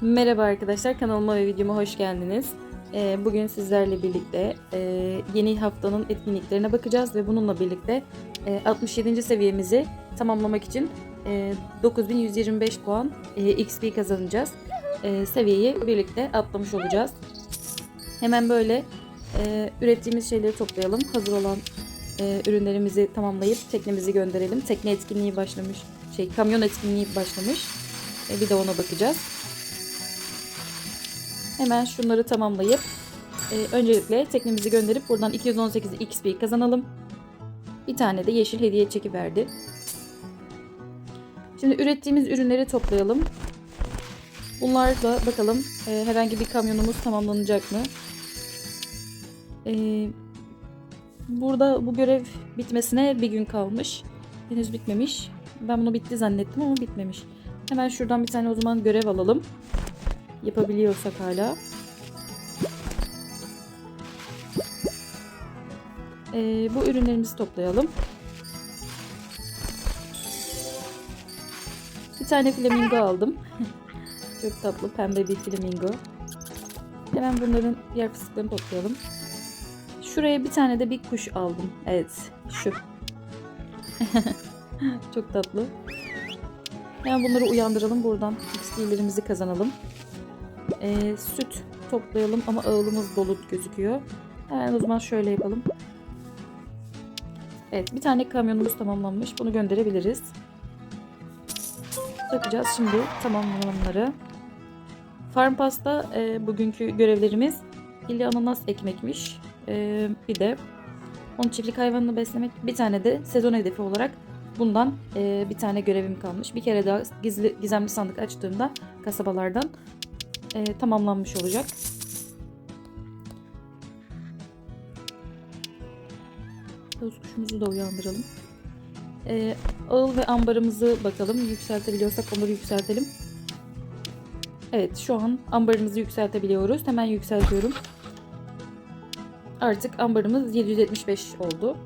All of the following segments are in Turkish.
Merhaba arkadaşlar kanalıma ve videoma hoş geldiniz. Ee, Bugün sizlerle birlikte e, yeni haftanın etkinliklerine bakacağız ve bununla birlikte e, 67. seviyemizi tamamlamak için e, 9125 puan e, XP kazanacağız. E, Seviyeyi birlikte atlamış olacağız. Hemen böyle e, ürettiğimiz şeyleri toplayalım. Hazır olan e, ürünlerimizi tamamlayıp teknemizi gönderelim. Tekne etkinliği başlamış, şey kamyon etkinliği başlamış. E, bir de ona bakacağız. Hemen şunları tamamlayıp e, öncelikle teknemizi gönderip buradan 218 XP kazanalım. Bir tane de yeşil hediye çeki verdi. Şimdi ürettiğimiz ürünleri toplayalım. Bunlarla bakalım e, herhangi bir kamyonumuz tamamlanacak mı? E, burada bu görev bitmesine bir gün kalmış. Henüz bitmemiş. Ben bunu bitti zannettim ama bitmemiş. Hemen şuradan bir tane o zaman görev alalım yapabiliyorsak hala. Ee, bu ürünlerimizi toplayalım. Bir tane flamingo aldım. Çok tatlı pembe bir flamingo. Hemen bunların diğer fıstıklarını toplayalım. Şuraya bir tane de bir kuş aldım. Evet şu. Çok tatlı. Hemen bunları uyandıralım buradan. XP'lerimizi kazanalım. Ee, süt toplayalım ama ağılımız dolu gözüküyor. Hemen o zaman şöyle yapalım. Evet bir tane kamyonumuz tamamlanmış. Bunu gönderebiliriz. Takacağız şimdi tamamlananları. Farm Pasta e, bugünkü görevlerimiz illi ananas ekmekmiş. E, bir de onun çiftlik hayvanını beslemek. Bir tane de sezon hedefi olarak bundan e, bir tane görevim kalmış. Bir kere daha gizli gizemli sandık açtığımda kasabalardan e, tamamlanmış olacak. Tavus kuşumuzu da uyandıralım. E, ağıl ve ambarımızı bakalım yükseltebiliyorsak onları yükseltelim. Evet şu an ambarımızı yükseltebiliyoruz. Hemen yükseltiyorum. Artık ambarımız 775 oldu.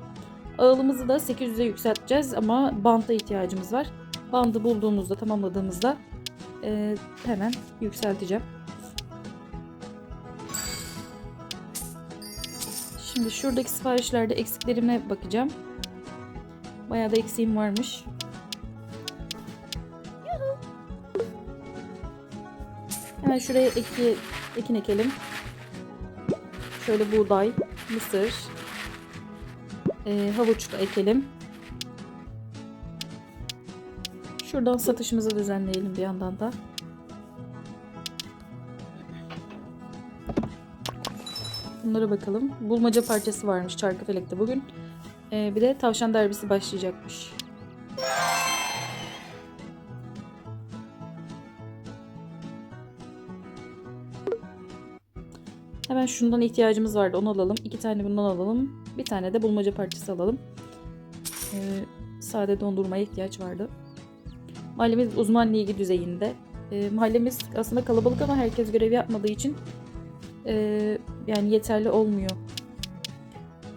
Ağılımızı da 800'e yükselteceğiz ama banta ihtiyacımız var. Bandı bulduğumuzda tamamladığımızda e, hemen yükselteceğim. Şimdi şuradaki siparişlerde eksiklerime bakacağım. Bayağı da eksiğim varmış. Hemen şuraya eki, ekin ekelim. Şöyle buğday, mısır, e, havuç da ekelim. Şuradan satışımızı düzenleyelim bir yandan da. Bunlara bakalım. Bulmaca parçası varmış Çarkıfelek'te bugün. Ee, bir de tavşan derbisi başlayacakmış. Hemen şundan ihtiyacımız vardı. Onu alalım. İki tane bundan alalım. Bir tane de bulmaca parçası alalım. Ee, sade dondurmaya ihtiyaç vardı. Mahallemiz uzman ligi düzeyinde. Ee, mahallemiz aslında kalabalık ama herkes görev yapmadığı için e, yani yeterli olmuyor.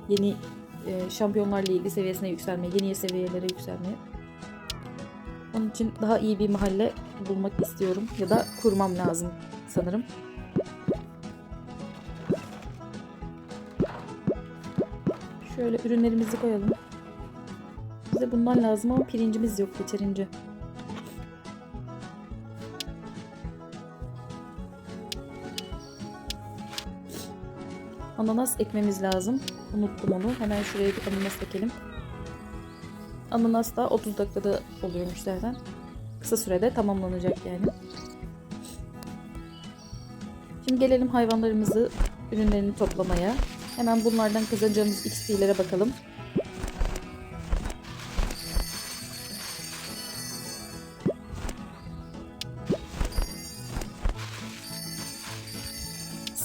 Yeni e, Şampiyonlar Ligi seviyesine yükselmeye, yeni seviyelere yükselmeye. Onun için daha iyi bir mahalle bulmak istiyorum ya da kurmam lazım sanırım. Şöyle ürünlerimizi koyalım. Bize bundan lazım ama pirincimiz yok yeterince. Ananas ekmemiz lazım. Unuttum onu. Hemen şuraya bir ananas ekelim. Ananas da 30 dakikada oluyormuş zaten. Kısa sürede tamamlanacak yani. Şimdi gelelim hayvanlarımızı, ürünlerini toplamaya. Hemen bunlardan kazanacağımız XP'lere bakalım.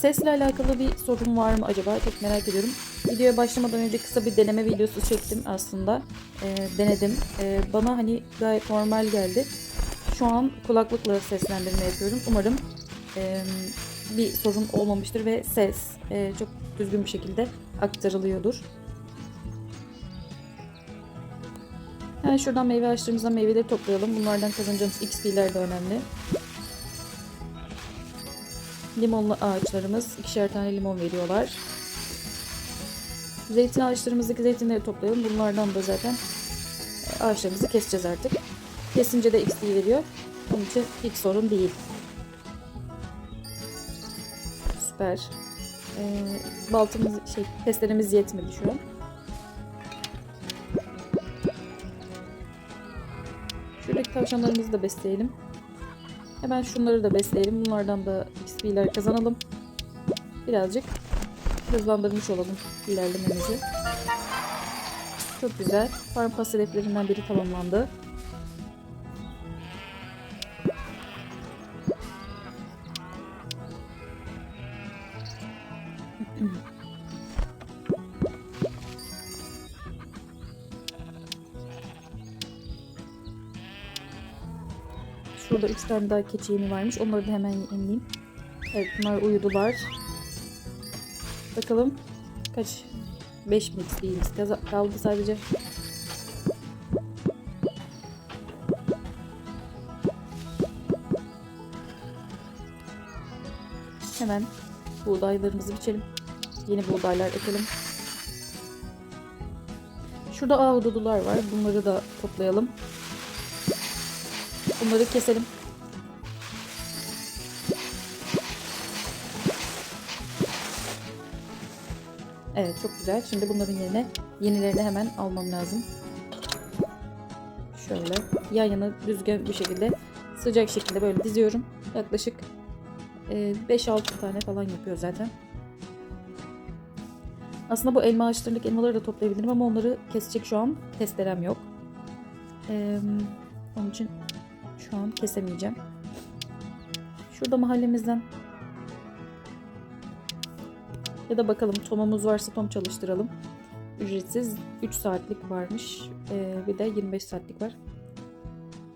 Sesle alakalı bir sorun var mı acaba? Çok merak ediyorum. Videoya başlamadan önce kısa bir deneme videosu çektim aslında. Ee, denedim. Ee, bana hani gayet normal geldi. Şu an kulaklıkla seslendirme yapıyorum. Umarım e, bir sorun olmamıştır ve ses e, çok düzgün bir şekilde aktarılıyordur. Hemen şuradan meyve ağaçlarımızdan meyveleri toplayalım. Bunlardan kazanacağımız XP'ler de önemli. Limonlu ağaçlarımız ikişer tane limon veriyorlar. Zeytin ağaçlarımızdaki zeytinleri toplayalım. Bunlardan da zaten e, ağaçlarımızı keseceğiz artık. Kesince de XP veriyor. Onun için hiç sorun değil. Süper. Ee, baltamız şey testlerimiz yetmedi şu an. Şuradaki tavşanlarımızı da besleyelim. Hemen şunları da besleyelim. Bunlardan da XP'ler kazanalım. Birazcık hızlandırmış olalım ilerlememizi. Çok güzel. Farm pas hedeflerinden biri tamamlandı. Şurada 3 tane daha keçi yemi varmış. Onları da hemen yemleyeyim. Evet bunlar uyudular. Bakalım kaç 5 mi Kaza- kaldı sadece. Hemen buğdaylarımızı biçelim. Yeni buğdaylar ekelim. Şurada ahududular var. Bunları da toplayalım. Bunları keselim. Evet çok güzel. Şimdi bunların yerine yenilerini hemen almam lazım. Şöyle yan yana düzgün bir şekilde sıcak şekilde böyle diziyorum. Yaklaşık e, 5-6 tane falan yapıyor zaten. Aslında bu elma ağaçlarındaki elmaları da toplayabilirim ama onları kesecek şu an testerem yok. Ee, onun için şu an kesemeyeceğim. Şurada mahallemizden ya da bakalım tomumuz varsa tom çalıştıralım. Ücretsiz 3 saatlik varmış. Ee, bir de 25 saatlik var.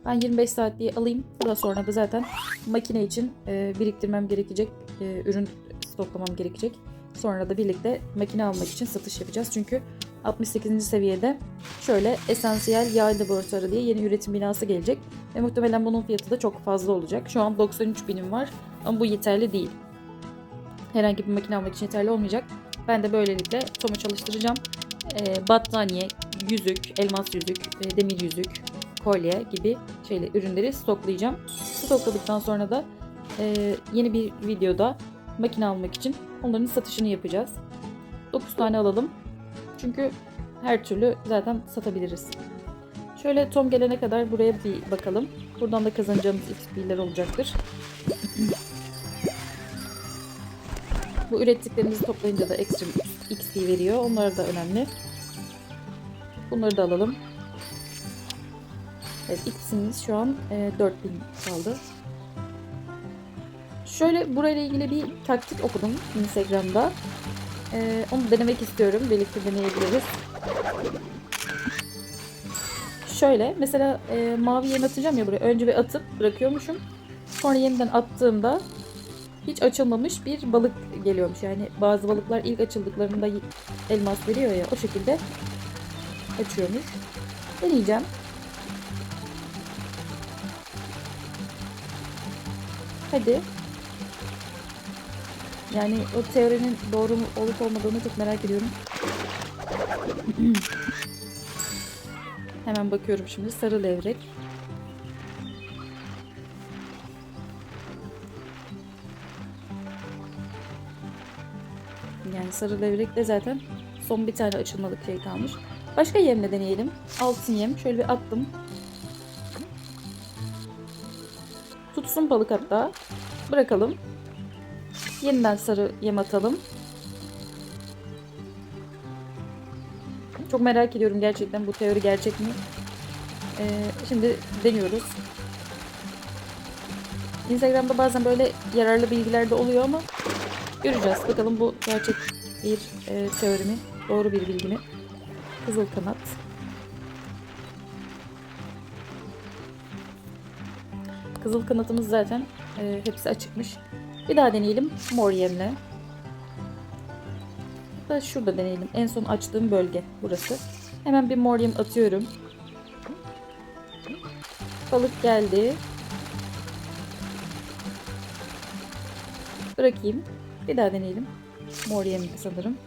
Ben 25 saatliği alayım. Daha sonra da zaten makine için e, biriktirmem gerekecek. e, ürün stoklamam gerekecek. Sonra da birlikte makine almak için satış yapacağız. Çünkü 68. seviyede şöyle esansiyel yağ laboratuvarı diye yeni üretim binası gelecek. Ve muhtemelen bunun fiyatı da çok fazla olacak. Şu an 93 binim var ama bu yeterli değil. Herhangi bir makine almak için yeterli olmayacak. Ben de böylelikle Tom'u çalıştıracağım. Ee, battaniye, yüzük, elmas yüzük, e, demir yüzük, kolye gibi şeyle ürünleri stoklayacağım. Stokladıktan sonra da e, yeni bir videoda makine almak için onların satışını yapacağız. 9 tane alalım. Çünkü her türlü zaten satabiliriz. Şöyle Tom gelene kadar buraya bir bakalım. Buradan da kazanacağımız XP'ler olacaktır. Bu ürettiklerimizi toplayınca da ekstra XP veriyor. Onlar da önemli. Bunları da alalım. Evet XP'miz şu an e, 4000 kaldı. Şöyle burayla ilgili bir taktik okudum Instagram'da. E, onu denemek istiyorum. Birlikte deneyebiliriz. Şöyle mesela e, mavi yem atacağım ya buraya. Önce bir atıp bırakıyormuşum. Sonra yeniden attığımda hiç açılmamış bir balık geliyormuş. Yani bazı balıklar ilk açıldıklarında elmas veriyor ya o şekilde açıyormuş. Deneyeceğim. Hadi. Yani o teorinin doğru olup olmadığını çok merak ediyorum. Hemen bakıyorum şimdi. Sarı levrek. Sarı levrek de zaten son bir tane açılmalık şey kalmış. Başka yemle deneyelim. Altın yem. Şöyle bir attım. Tutsun balık hatta. Bırakalım. Yeniden sarı yem atalım. Çok merak ediyorum gerçekten bu teori gerçek mi? Ee, şimdi deniyoruz. Instagram'da bazen böyle yararlı bilgiler de oluyor ama göreceğiz. Bakalım bu gerçek bir e, teori mi? Doğru bir bilgi mi? Kızıl kanat. Kızıl kanatımız zaten e, hepsi açıkmış. Bir daha deneyelim mor yemle. Da şurada deneyelim. En son açtığım bölge burası. Hemen bir mor yem atıyorum. Balık geldi. Bırakayım. Bir daha deneyelim. Mor yem sanırım.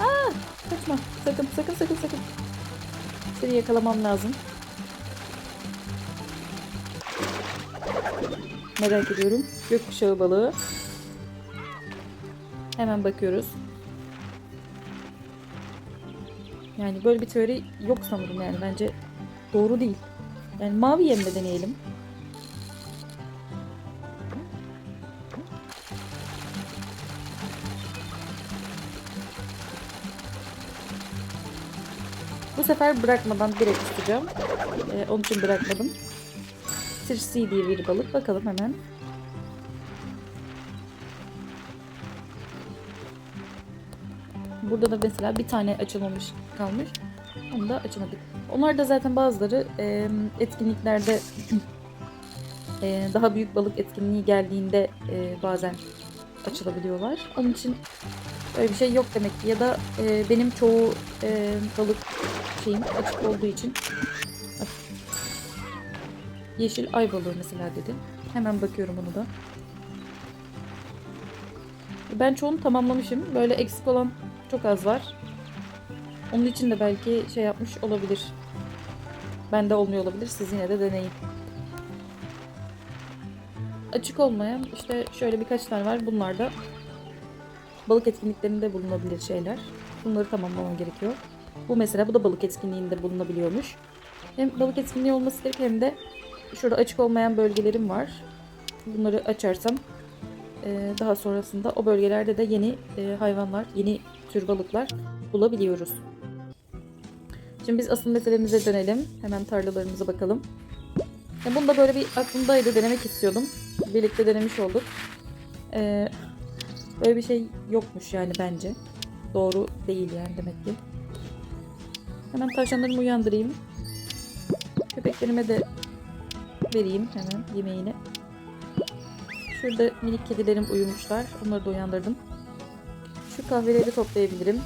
Aa, kaçma. Sakın, sakın, sakın, sakın. Seni yakalamam lazım. Merak ediyorum. Gökkuşağı balığı. Hemen bakıyoruz. Yani böyle bir teori yok sanırım yani bence doğru değil. Yani mavi yemle deneyelim. Bu sefer bırakmadan direkt tutacağım. Ee, onun için bırakmadım. Sirsi diye bir balık. Bakalım hemen. Burada da mesela bir tane açılmamış kalmış. Onu da açamadık. Onlar da zaten bazıları e, etkinliklerde e, daha büyük balık etkinliği geldiğinde e, bazen açılabiliyorlar. Onun için öyle bir şey yok demek ki. Ya da e, benim çoğu e, balık şeyim açık olduğu için. Yeşil ay balığı mesela dedi. Hemen bakıyorum onu da. Ben çoğunu tamamlamışım. Böyle eksik olan çok az var. Onun için de belki şey yapmış olabilir. Bende olmuyor olabilir. Siz yine de deneyin. Açık olmayan işte şöyle birkaç tane var. Bunlar da balık etkinliklerinde bulunabilir şeyler. Bunları tamamlamam gerekiyor. Bu mesela bu da balık etkinliğinde bulunabiliyormuş. Hem balık etkinliği olması gerek hem de şurada açık olmayan bölgelerim var. Bunları açarsam daha sonrasında o bölgelerde de yeni hayvanlar, yeni tür balıklar bulabiliyoruz. Şimdi biz asıl meselemize dönelim. Hemen tarlalarımıza bakalım. Ya bunu da böyle bir aklımdaydı. Denemek istiyordum. Birlikte denemiş olduk. Ee, böyle bir şey yokmuş yani bence. Doğru değil yani demek ki. Hemen tavşanlarımı uyandırayım. Köpeklerime de vereyim hemen yemeğini. Şurada minik kedilerim uyumuşlar. Onları da uyandırdım. Şu kahveleri toplayabilirim.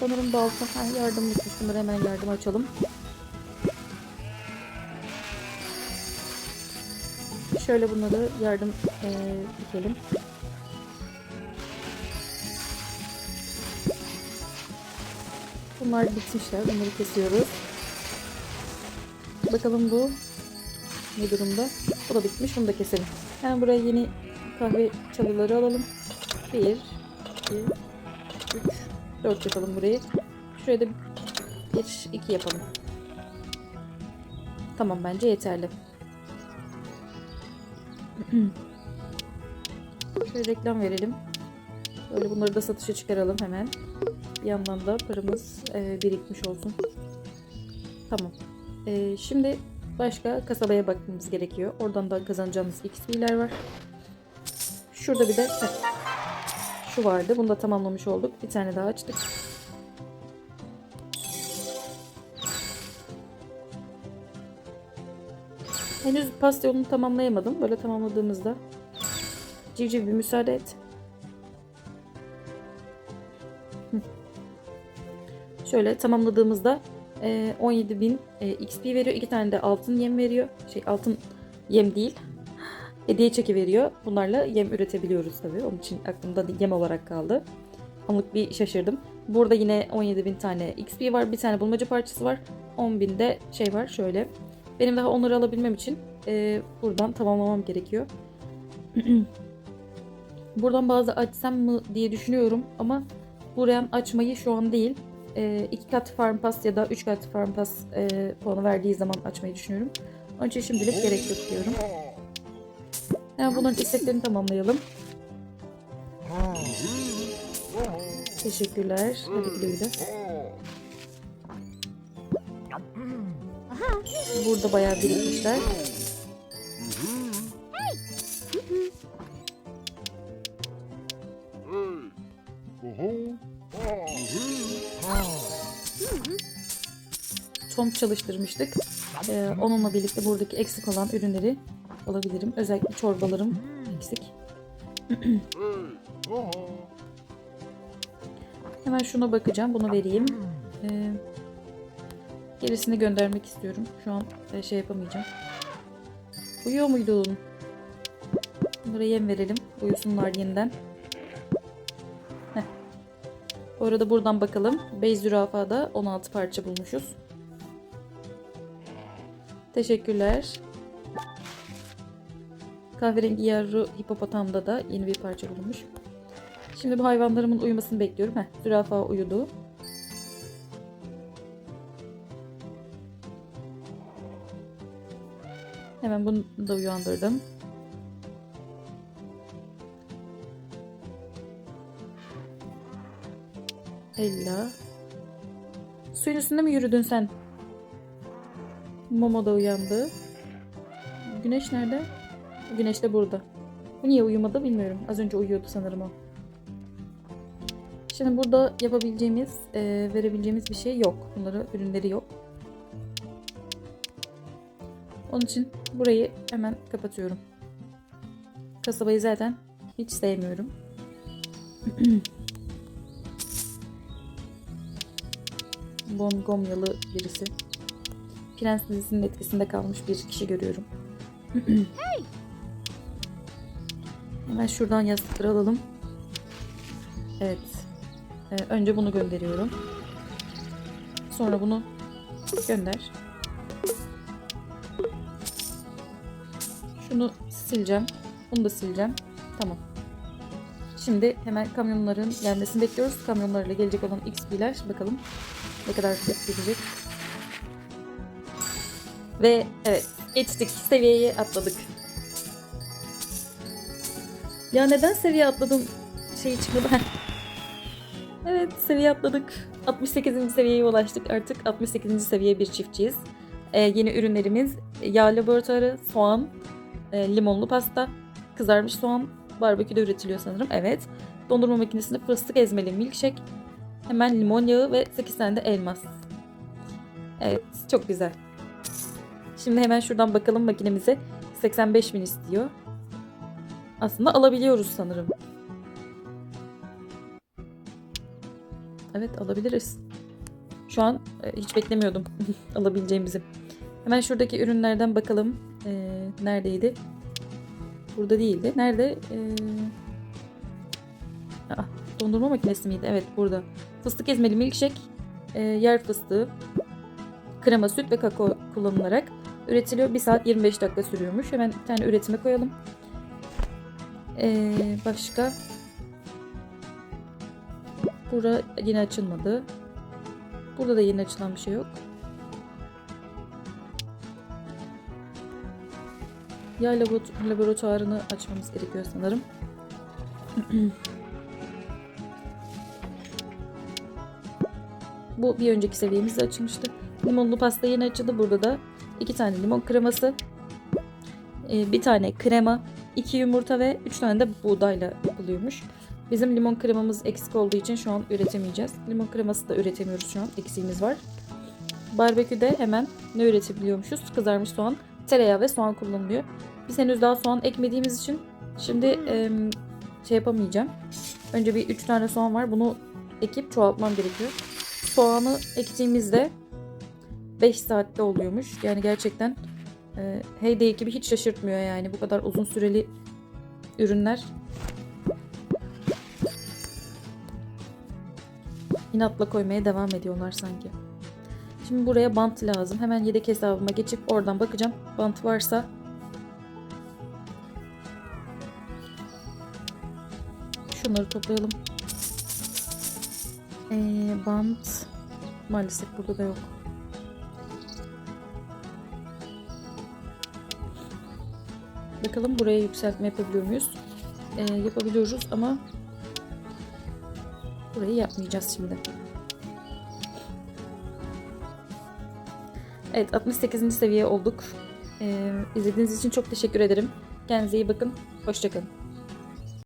Sanırım balta. Ha, yardım bitmiş. Bunları hemen yardım açalım. Şöyle bunları yardım eee dikelim. Bunlar bitmişler. Bunları kesiyoruz. Bakalım bu ne durumda? Bu da bitmiş. Bunu da keselim. Hemen buraya yeni kahve çalıları alalım. 1, 2, 3, 4 yapalım burayı. Şuraya da 1, 2 yapalım. Tamam bence yeterli. Şöyle reklam verelim. Böyle bunları da satışa çıkaralım hemen. Bir yandan da paramız e, birikmiş olsun. Tamam. E, şimdi başka kasabaya bakmamız gerekiyor. Oradan da kazanacağımız XP'ler var. Şurada bir de heh, şu vardı. Bunu da tamamlamış olduk. Bir tane daha açtık. Henüz pasta yolunu tamamlayamadım. Böyle tamamladığımızda civciv bir müsaade et. Şöyle tamamladığımızda e, 17.000 e, XP veriyor. İki tane de altın yem veriyor. Şey altın yem değil. Hediye çeki veriyor. Bunlarla yem üretebiliyoruz tabii. Onun için aklımda yem olarak kaldı. Anlık bir şaşırdım. Burada yine 17.000 tane XP var. Bir tane bulmaca parçası var. 10.000 de şey var şöyle. Benim daha onları alabilmem için e, buradan tamamlamam gerekiyor. buradan bazı açsam mı diye düşünüyorum ama buradan açmayı şu an değil. E, iki kat farm pass ya da üç kat farm pass e, puanı verdiği zaman açmayı düşünüyorum. Onun için şimdilik gerek yok diyorum. Hemen bunların isteklerini tamamlayalım. Teşekkürler. Hadi güle güle. Burada bayağı birikmişler. Tom çalıştırmıştık. Ee, onunla birlikte buradaki eksik olan ürünleri alabilirim. Özellikle çorbalarım eksik. Hemen şuna bakacağım. Bunu vereyim. Ee, gerisini göndermek istiyorum. Şu an e, şey yapamayacağım. Uyuyor muydun? Bunlara yem verelim. Uyusunlar yeniden. Heh. Bu arada buradan bakalım. Bey zürafada 16 parça bulmuşuz. Teşekkürler. Kahverengi yavru hipopotamda da yeni bir parça bulunmuş. Şimdi bu hayvanlarımın uyumasını bekliyorum. Heh, zürafa uyudu. Hemen bunu da uyandırdım. Ella. Suyun üstünde mi yürüdün sen? Momo da uyandı. Güneş nerede? Güneş de burada. Bu niye uyumadı bilmiyorum. Az önce uyuyordu sanırım o. Şimdi burada yapabileceğimiz, e, verebileceğimiz bir şey yok. Bunları ürünleri yok. Onun için burayı hemen kapatıyorum. Kasabayı zaten hiç sevmiyorum. Bongomyalı birisi. Prens dizisinin etkisinde kalmış bir kişi görüyorum. Hemen şuradan yastıkları alalım. Evet. Ee, önce bunu gönderiyorum. Sonra bunu gönder. Şunu sileceğim. Bunu da sileceğim. Tamam. Şimdi hemen kamyonların gelmesini bekliyoruz. Kamyonlarla gelecek olan XP'ler bakalım ne kadar gelecek. Ve evet geçtik. Seviyeyi atladık. Ya neden seviye atladım? Şey çıkmadı. Evet seviye atladık. 68. seviyeye ulaştık. Artık 68. seviye bir çiftçiyiz. Ee, yeni ürünlerimiz yağ laboratuvarı, soğan, e, limonlu pasta, kızarmış soğan, barbeküde üretiliyor sanırım. Evet. Dondurma makinesinde fıstık ezmeli milkshake, hemen limon yağı ve 8 tane de elmas. Evet, çok güzel. Şimdi hemen şuradan bakalım makinemize. 85 bin istiyor. Aslında alabiliyoruz sanırım. Evet alabiliriz. Şu an e, hiç beklemiyordum alabileceğimizi. Hemen şuradaki ürünlerden bakalım. E, neredeydi? Burada değildi. Nerede? E, aa, dondurma makinesi miydi? Evet burada. Fıstık ezmeli milkshake, e, yer fıstığı, krema, süt ve kakao kullanılarak üretiliyor. 1 saat 25 dakika sürüyormuş. Hemen bir tane üretime koyalım. Ee, başka? Bura yine açılmadı. Burada da yeni açılan bir şey yok. Labor- laboratuvarını açmamız gerekiyor sanırım. Bu bir önceki seviyemizde açılmıştı. Limonlu pasta yeni açıldı. Burada da iki tane limon kreması, e, bir tane krema, iki yumurta ve üç tane de buğdayla yapılıyormuş. Bizim limon kremamız eksik olduğu için şu an üretemeyeceğiz. Limon kreması da üretemiyoruz şu an. Eksiğimiz var. Barbeküde hemen ne üretebiliyormuşuz? Kızarmış soğan, tereyağı ve soğan kullanılıyor. Biz henüz daha soğan ekmediğimiz için şimdi e, şey yapamayacağım. Önce bir 3 tane soğan var. Bunu ekip çoğaltmam gerekiyor. Soğanı ektiğimizde 5 saatte oluyormuş. Yani gerçekten e, Heyday ekibi hiç şaşırtmıyor yani. Bu kadar uzun süreli ürünler inatla koymaya devam ediyorlar sanki. Şimdi buraya bant lazım. Hemen yedek hesabıma geçip oradan bakacağım. Bant varsa şunları toplayalım. Ee, bant maalesef burada da yok. Bakalım buraya yükseltme yapabiliyor muyuz? Ee, yapabiliyoruz ama burayı yapmayacağız şimdi. Evet 68. seviye olduk. Ee, izlediğiniz için çok teşekkür ederim. Kendinize iyi bakın. Hoşçakalın.